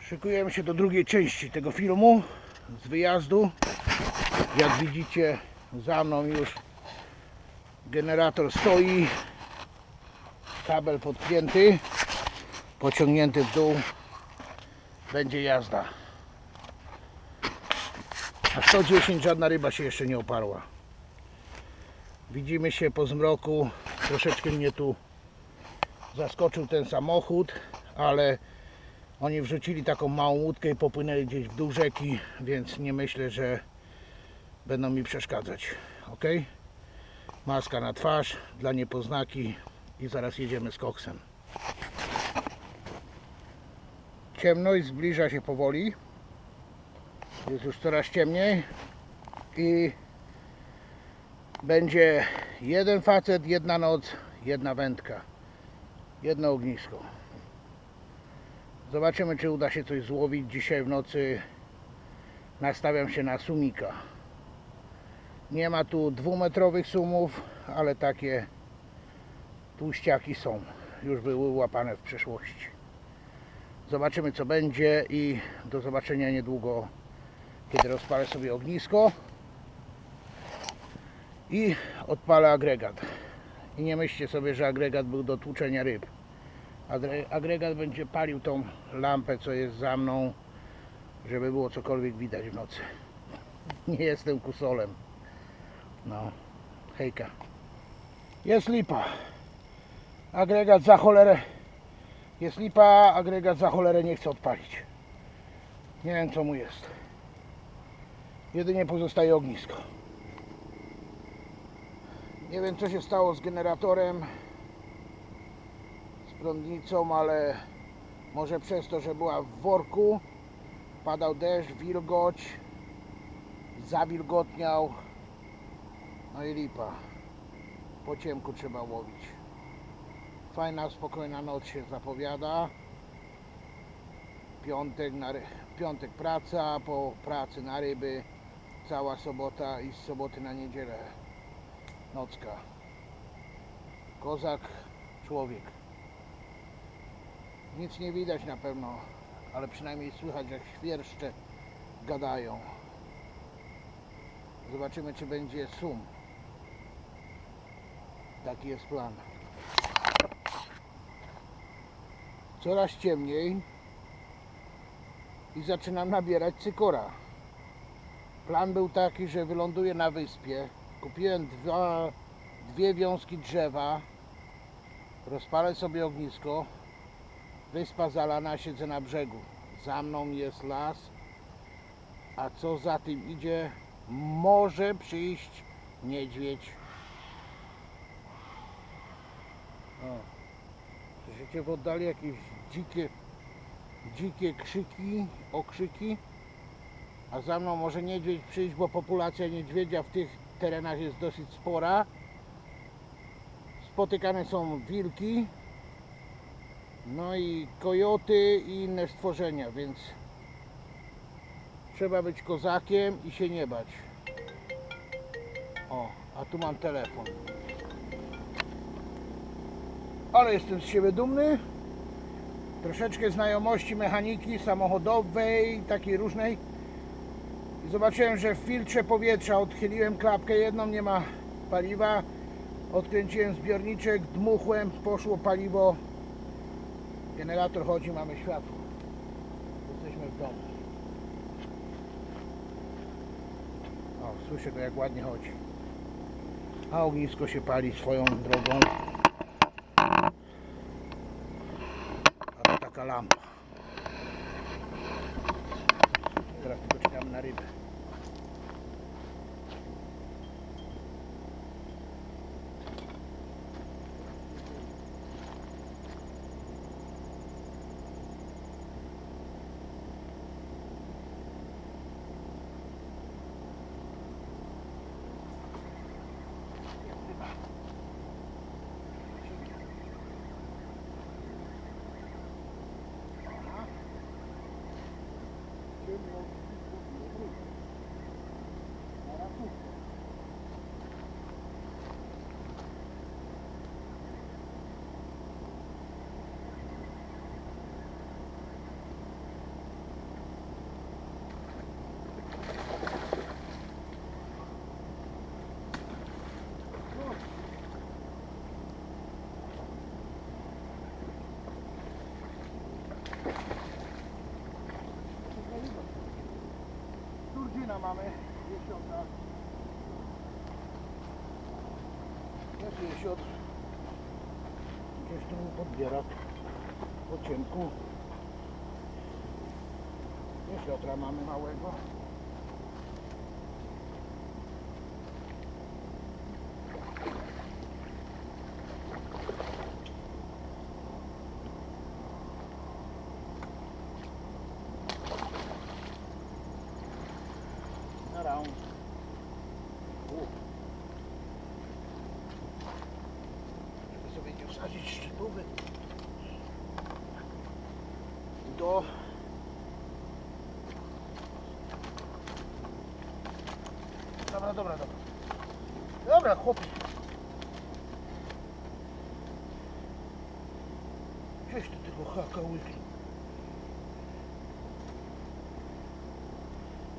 Szykujemy się do drugiej części tego filmu z wyjazdu. Jak widzicie za mną już generator stoi, kabel podpięty, pociągnięty w dół, będzie jazda. Na 110 żadna ryba się jeszcze nie oparła. Widzimy się po zmroku, troszeczkę mnie tu zaskoczył ten samochód, ale oni wrzucili taką małą łódkę i popłynęli gdzieś w dół rzeki, więc nie myślę, że będą mi przeszkadzać. Ok? Maska na twarz dla niepoznaki i zaraz jedziemy z koksem. Ciemność zbliża się powoli. Jest już coraz ciemniej i będzie jeden facet, jedna noc, jedna wędka, jedno ognisko. Zobaczymy, czy uda się coś złowić. Dzisiaj w nocy nastawiam się na sumika. Nie ma tu dwumetrowych sumów, ale takie tłuściaki są. Już były łapane w przeszłości. Zobaczymy, co będzie i do zobaczenia niedługo, kiedy rozpalę sobie ognisko i odpalę agregat. I nie myślcie sobie, że agregat był do tłuczenia ryb. Agre- agregat będzie palił tą lampę, co jest za mną, żeby było cokolwiek widać w nocy. Nie jestem kusolem. No, hejka. Jest lipa. Agregat za cholerę. Jest lipa, agregat za cholerę nie chce odpalić. Nie wiem co mu jest. Jedynie pozostaje ognisko. Nie wiem co się stało z generatorem z prądnicą, ale może przez to, że była w worku, padał deszcz, wilgoć, zawilgotniał, no i lipa. Po ciemku trzeba łowić. Fajna, spokojna noc się zapowiada. Piątek, na, piątek praca, po pracy na ryby, cała sobota i z soboty na niedzielę nocka. Kozak, człowiek. Nic nie widać na pewno, ale przynajmniej słychać jak świerszcze gadają. Zobaczymy czy będzie sum. Taki jest plan. Coraz ciemniej i zaczynam nabierać cykora. Plan był taki, że wyląduję na wyspie. Kupiłem dwa, dwie wiązki drzewa. Rozpalę sobie ognisko. Wyspa zalana, siedzę na brzegu. Za mną jest las. A co za tym idzie? Może przyjść niedźwiedź. O. Słyszycie w oddali jakieś dzikie, dzikie krzyki, okrzyki. A za mną może niedźwiedź przyjść, bo populacja niedźwiedzia w tych terenach jest dosyć spora. Spotykane są wilki, no i kojoty i inne stworzenia, więc trzeba być kozakiem i się nie bać. O, a tu mam telefon. Ale jestem z siebie dumny. Troszeczkę znajomości mechaniki samochodowej, takiej różnej. Zobaczyłem, że w filtrze powietrza odchyliłem klapkę jedną, nie ma paliwa. Odkręciłem zbiorniczek, dmuchłem, poszło paliwo. Generator chodzi, mamy światło. Jesteśmy w domu. O, słyszę go jak ładnie chodzi. A ognisko się pali swoją drogą. A to taka lampa. narita. Na sturczyna mamy. Jesiota. Jest jesiot. Gdzieś tu mi podbiera po ciemku. Jesiotra mamy małego. Na round. U. Żeby sobie nie wsadzić szczypówy do Dobra, dobra, dobra. Chłopie. Gdzieś tu tego haka łykli.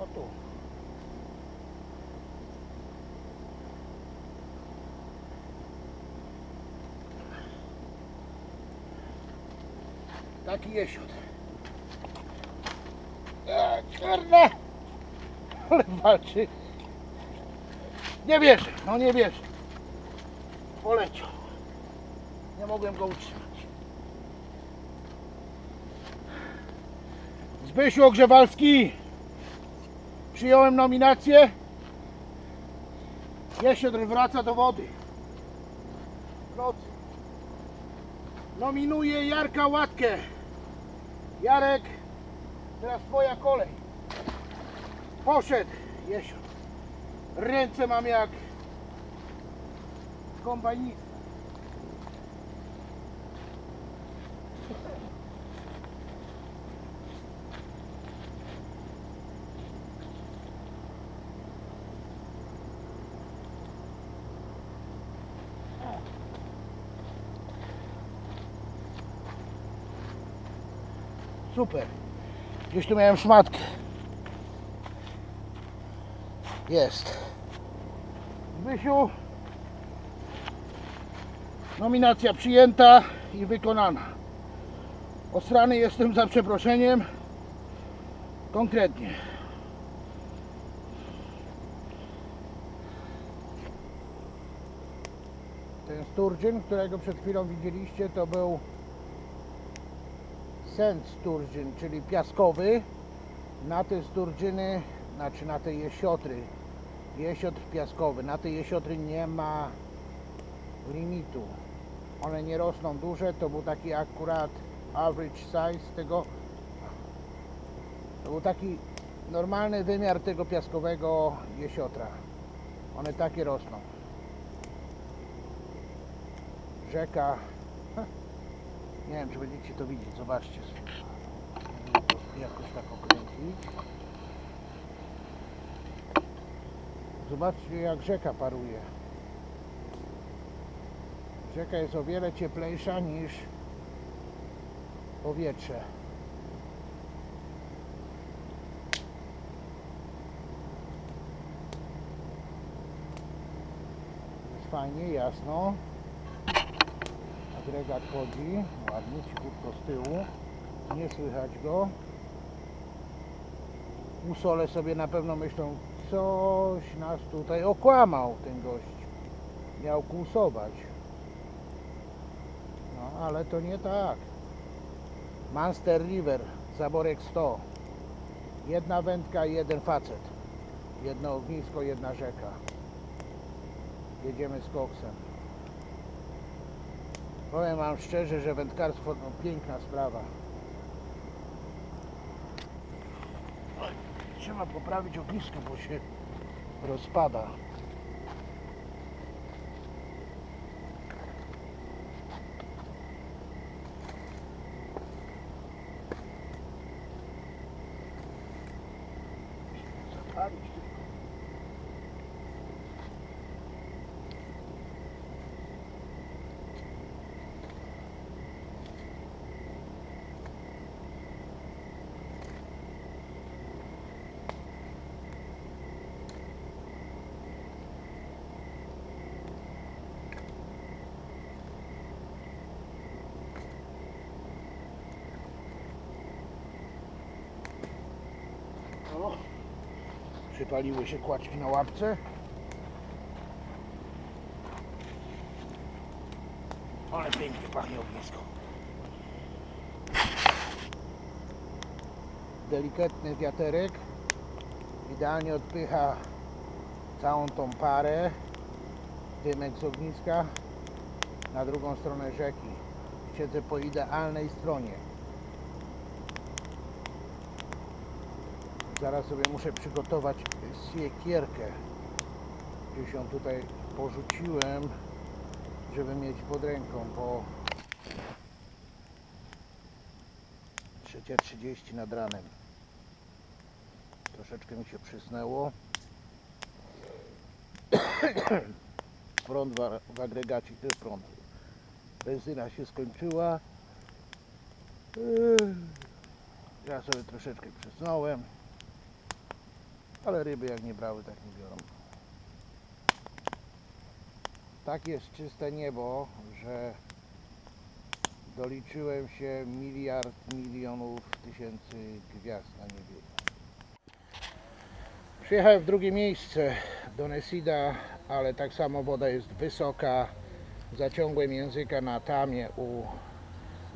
O tu. Taki jesiot. Eee, kurde! Ale walczy. Nie wierzę, no nie wierzę. Poleciał. Nie mogłem go utrzymać. Zbysiu Ogrzewalski. Przyjąłem nominację. Jesiodr wraca do wody. Drodzy. Nominuję Jarka Łatkę. Jarek, teraz twoja kolej. Poszedł Jesiodr. Ręce mam jak kombajnik. Super. Gdzieś tu miałem szmatkę. Jest. Zbysiu. Nominacja przyjęta i wykonana. Osrany jestem za przeproszeniem. Konkretnie. Ten sturgeon, którego przed chwilą widzieliście, to był sand sturgeon, czyli piaskowy. Na te sturgeony, znaczy na te jesiotry, jesiotr piaskowy, na te jesiotry nie ma limitu. One nie rosną duże, to był taki akurat average size tego. To był taki normalny wymiar tego piaskowego jesiotra. One takie rosną. Rzeka. Nie wiem, czy będziecie to widzieć. Zobaczcie. Jakoś tak okręcić. Zobaczcie, jak rzeka paruje. Rzeka jest o wiele cieplejsza niż powietrze. Jest fajnie, jasno. Agregat chodzi, ładnie, cichutko z tyłu. Nie słychać go. Usole sobie na pewno myślą, coś nas tutaj okłamał ten gość. Miał kłusować. No, ale to nie tak. Monster River, zaborek 100. Jedna wędka jeden facet. Jedno ognisko, jedna rzeka. Jedziemy z koksem. Powiem Wam szczerze, że wędkarstwo to piękna sprawa. Trzeba poprawić ognisko, bo się rozpada. Przypaliły się kłaczki na łapce. Ale pięknie pachnie ognisko. Delikatny wiaterek idealnie odpycha całą tą parę, dymek z ogniska na drugą stronę rzeki. Siedzę po idealnej stronie. Zaraz sobie muszę przygotować siekierkę. Gdzieś ją tutaj porzuciłem, żeby mieć pod ręką, bo 3.30 nad ranem. Troszeczkę mi się przysnęło. prąd w, w agregacie, to jest prąd. Benzyna się skończyła. Yy, Ja sobie troszeczkę przysnąłem. Ale ryby jak nie brały, tak nie biorą. Tak jest czyste niebo, że doliczyłem się miliard milionów tysięcy gwiazd na niebie. Przyjechałem w drugie miejsce do Nesida, ale tak samo woda jest wysoka. Zaciągłem języka na tamie u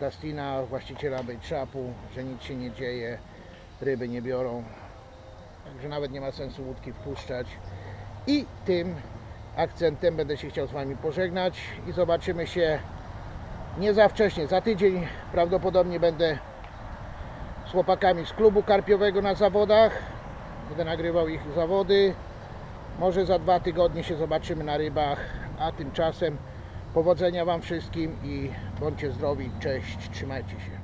Dustina, właściciela Shopu, że nic się nie dzieje, ryby nie biorą. Także nawet nie ma sensu łódki wpuszczać. I tym akcentem będę się chciał z Wami pożegnać i zobaczymy się nie za wcześnie. Za tydzień prawdopodobnie będę z chłopakami z klubu karpiowego na zawodach. Będę nagrywał ich zawody. Może za dwa tygodnie się zobaczymy na rybach, a tymczasem powodzenia Wam wszystkim i bądźcie zdrowi. Cześć, trzymajcie się.